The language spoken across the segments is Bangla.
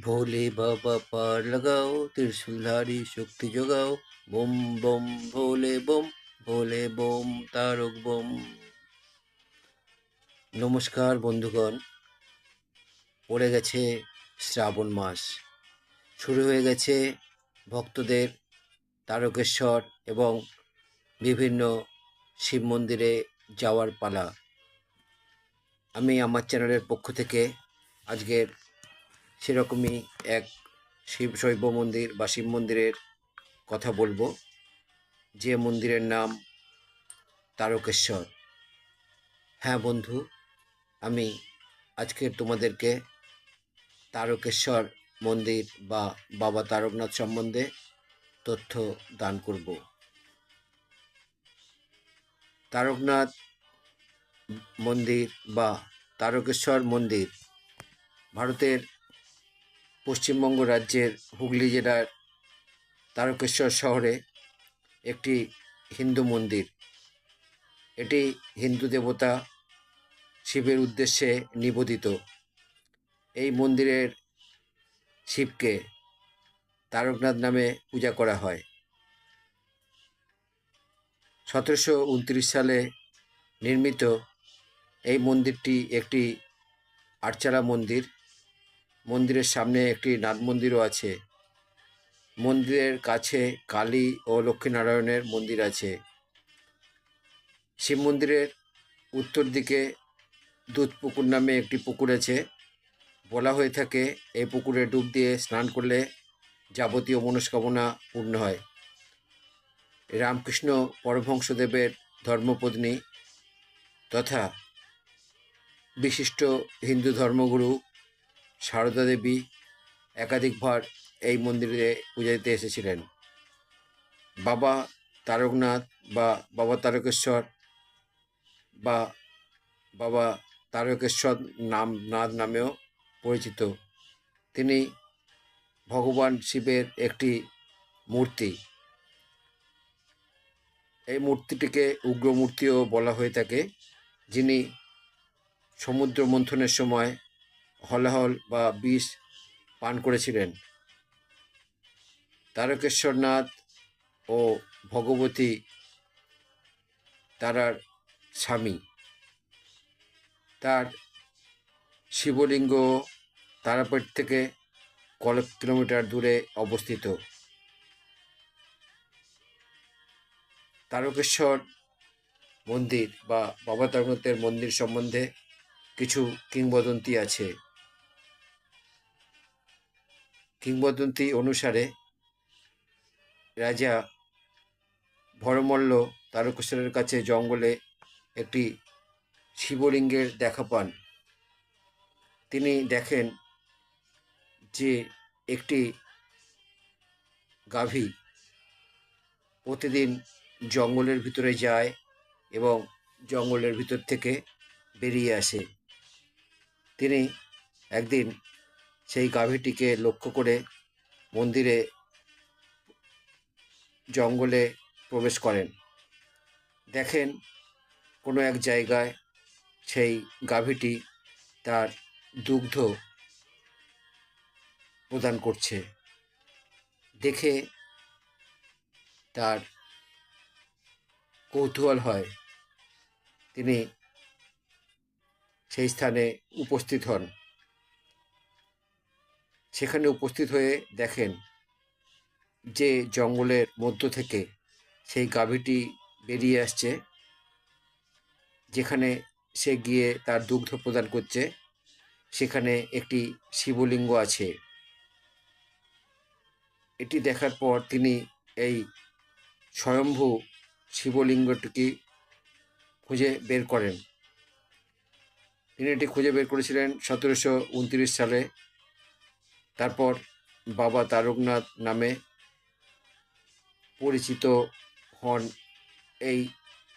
ভোলে বাবা পার লাগাও ত্রিশূলধারী শক্তি যোগাও বোম বোম ভোলে বোম ভোলে বোম তারক বোম নমস্কার বন্ধুগণ, পড়ে গেছে শ্রাবণ মাস। শুরু হয়ে গেছে ভক্তদের তারকেশ্বর এবং বিভিন্ন শিব মন্দিরে যাওয়ার পালা। আমি আমার চ্যানেলের পক্ষ থেকে আজকের সেরকমই এক শিব শৈব মন্দির বা শিব মন্দিরের কথা বলব। যে মন্দিরের নাম তারকেশ্বর। হ্যাঁ বন্ধু, আমি আজকে তোমাদেরকে তারকেশ্বর মন্দির বা বাবা তারকনাথ সম্বন্ধে তথ্য দান করব। তারকনাথ মন্দির বা তারকেশ্বর মন্দির ভারতের পশ্চিমবঙ্গ রাজ্যের হুগলি জেলার তারকেশ্বর শহরে একটি হিন্দু মন্দির। এটি হিন্দু দেবতা শিবের উদ্দেশ্যে নিবেদিত। এই মন্দিরের শিবকে তারকনাথ নামে পূজা করা হয়। সতেরোশো উনত্রিশ সালে নির্মিত এই মন্দিরটি একটি আটচালা মন্দির। মন্দিরের সামনে একটি নাথ মন্দিরও আছে। মন্দিরের কাছে কালী ও লক্ষ্মীনারায়ণের মন্দির আছে। শিব মন্দিরের উত্তর দিকে দুধ পুকুর নামে একটি পুকুর আছে। বলা হয়ে থাকে, এই পুকুরে ডুব দিয়ে স্নান করলে যাবতীয় মনস্কামনা পূর্ণ হয়। রামকৃষ্ণ পরমহংসদেবের ধর্মপত্নী তথা বিশিষ্ট হিন্দু ধর্মগুরু সারদা দেবী একাধিকবার এই মন্দিরে পূজা দিতে এসেছিলেন। বাবা তারকনাথ বা বাবা তারকেশ্বর বা বাবা তারকেশ্বর নাম, নাথ নামেও পরিচিত। তিনি ভগবান শিবের একটি মূর্তি। এই মূর্তিটিকে উগ্রমূর্তিও বলা হয়ে থাকে, যিনি সমুদ্র মন্থনের সময় হলাহল বা বিষ পান করেছিলেন। তারকেশ্বরনাথ ও ভগবতী তারার স্বামী। তার শিবলিঙ্গ তারাপীঠ থেকে কয়েক কিলোমিটার দূরে অবস্থিত। তারকেশ্বর মন্দির বা বাবা তারকনাথের মন্দির সম্বন্ধে কিছু কিংবদন্তি আছে। কিংবদন্তি অনুসারে রাজা ভরমল্ল তারকেশ্বরের কাছে জঙ্গলে একটি শিবলিঙ্গের দেখা পান। তিনি দেখেন যে একটি গাভী প্রতিদিন জঙ্গলের ভিতরে যায় এবং জঙ্গলের ভিতর থেকে বেরিয়ে আসে। তিনি একদিন সেই গাভীটিকে লক্ষ্য করে মন্দিরে জঙ্গলে প্রবেশ করেন। দেখেন কোনো এক জায়গায় সেই গাভীটি তার দুগ্ধ প্রদান করছে। দেখে তার কৌতূহল হয়। তিনি সেই স্থানে উপস্থিত হন। সেখানে উপস্থিত হয়ে দেখেন যে জঙ্গলের মধ্য থেকে সেই গাভীটি বেরিয়ে আসছে, যেখানে সে গিয়ে তার দুগ্ধ প্রদান করছে। সেখানে একটি শিবলিঙ্গ আছে। এটি দেখার পর তিনি এই স্বয়ম্ভু শিবলিঙ্গটিকে খুঁজে বের করেন। তিনি এটি খুঁজে বের করেছিলেন সতেরোশো উনত্রিশ সালে। তারপর বাবা তারকনাথ নামে পরিচিত হন এই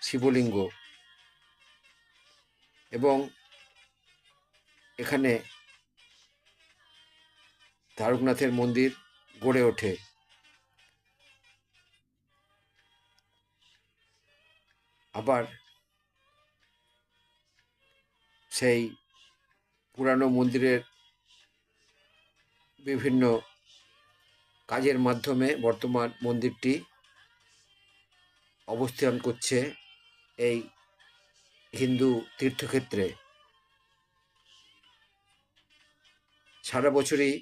শিবলিঙ্গ। এবং এখানে তারকনাথের মন্দির গড়ে ওঠে। আবার সেই পুরানো মন্দিরের বিভিন্ন কাজের মাধ্যমে বর্তমান মন্দিরটি অবস্থান করছে এই হিন্দু তীর্থক্ষেত্রে। সারা বছরই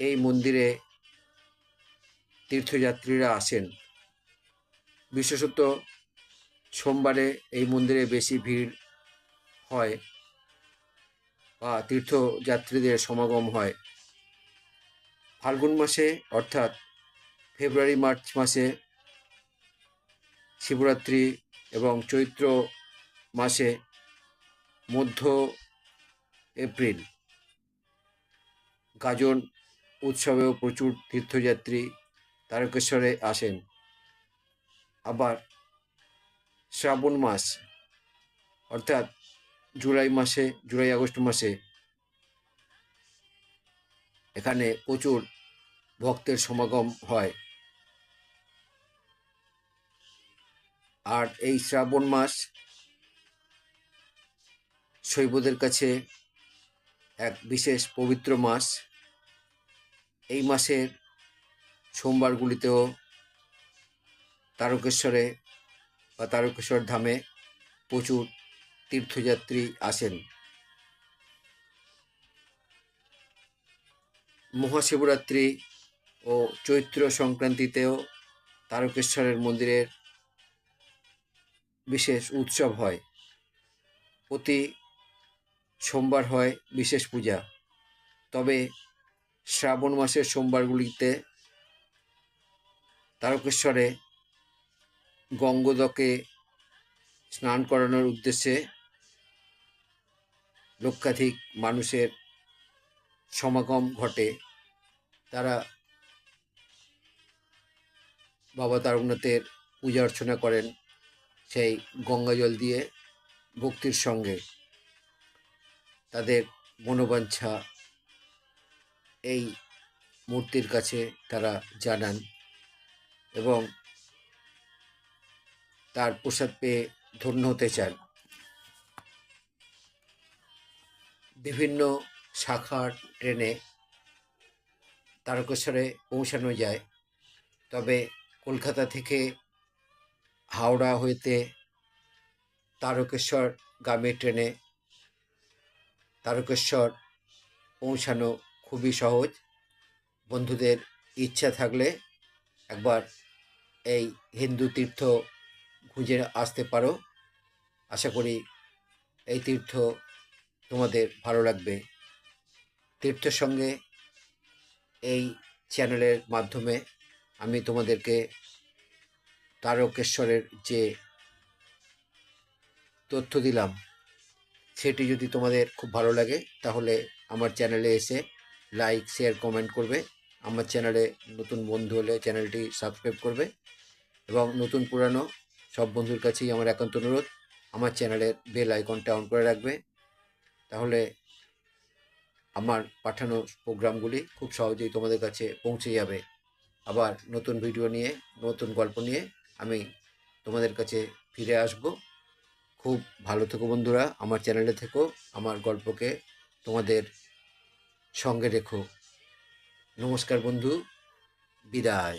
এই মন্দিরে তীর্থযাত্রীরা আসেন। বিশেষত সোমবারে এই মন্দিরে বেশি ভিড় হয় বা তীর্থযাত্রীদের সমাগম হয়। ফাল্গুন মাসে, অর্থাৎ ফেব্রুয়ারি, মার্চ মাসে শিবরাত্রি এবং চৈত্র মাসে মধ্য এপ্রিল গাজন উৎসবেও প্রচুর তীর্থযাত্রী তারকেশ্বরে আসেন। আবার শ্রাবণ মাস, অর্থাৎ জুলাই মাসে, জুলাই আগস্ট মাসে এখানে প্রচুর ভক্তের সমাগম হয়। আর এই শ্রাবণ মাস শৈবদের কাছে এক বিশেষ পবিত্র মাস। এই মাসের সোমবারগুলিতেও তারকেশ্বরে বা তারকেশ্বর ধামে প্রচুর তীর্থযাত্রী আসেন। মহাশিবরাত্রি ও চৈত্র সংক্রান্তিতেও তারকেশ্বরের মন্দিরের বিশেষ উৎসব হয়। প্রতি সোমবার হয় বিশেষ পূজা। তবে শ্রাবণ মাসের সোমবারগুলিতে তারকেশ্বরে গঙ্গোদকে স্নান করানোর উদ্দেশ্যে লক্ষাধিক মানুষের সমাগম ঘটে। তারা বাবা তারকনাথের পূজা অর্চনা করেন সেই গঙ্গা জল দিয়ে ভক্তির সঙ্গে। তাদের মনোবাঞ্ছা এই মূর্তির কাছে তারা জানান এবং তার প্রসাদ পেয়ে ধন্য হতে চান। বিভিন্ন শাখার ট্রেনে তারকেশ্বরে পৌঁছানো যায়, তবে কলকাতা থেকে হাওড়া হইতে তারকেশ্বর গামী ট্রেনে তারকেশ্বর পৌঁছানো খুবই সহজ। বন্ধুদের ইচ্ছা থাকলে একবার এই হিন্দু তীর্থ খুঁজে আসতে পারো। আশা করি এই তীর্থ তোমাদের ভালো লাগবে। তীর্থের সঙ্গে এই চ্যানেলের মাধ্যমে আমি তোমাদেরকে তারকেশ্বরের যে তথ্য দিলাম, সেটি যদি তোমাদের খুব ভালো লাগে, তাহলে আমার চ্যানেলে এসে লাইক, শেয়ার, কমেন্ট করবে। আমার চ্যানেলে নতুন বন্ধু হলে চ্যানেলটি সাবস্ক্রাইব করবে। এবং নতুন পুরানো সব বন্ধুর কাছেই আমার একান্ত অনুরোধ, আমার চ্যানেলের বেল আইকনটা অন করে রাখবে। তাহলে আমার পাঠানো প্রোগ্রামগুলি খুব সহজেই তোমাদের কাছে পৌঁছে যাবে। আবার নতুন ভিডিও নিয়ে, নতুন গল্প নিয়ে আমি তোমাদের কাছে ফিরে আসব। খুব ভালো থেকো বন্ধুরা, আমার চ্যানেলে থেকো, আমার গল্পকে তোমাদের সঙ্গে রেখো। নমস্কার বন্ধু, বিদায়।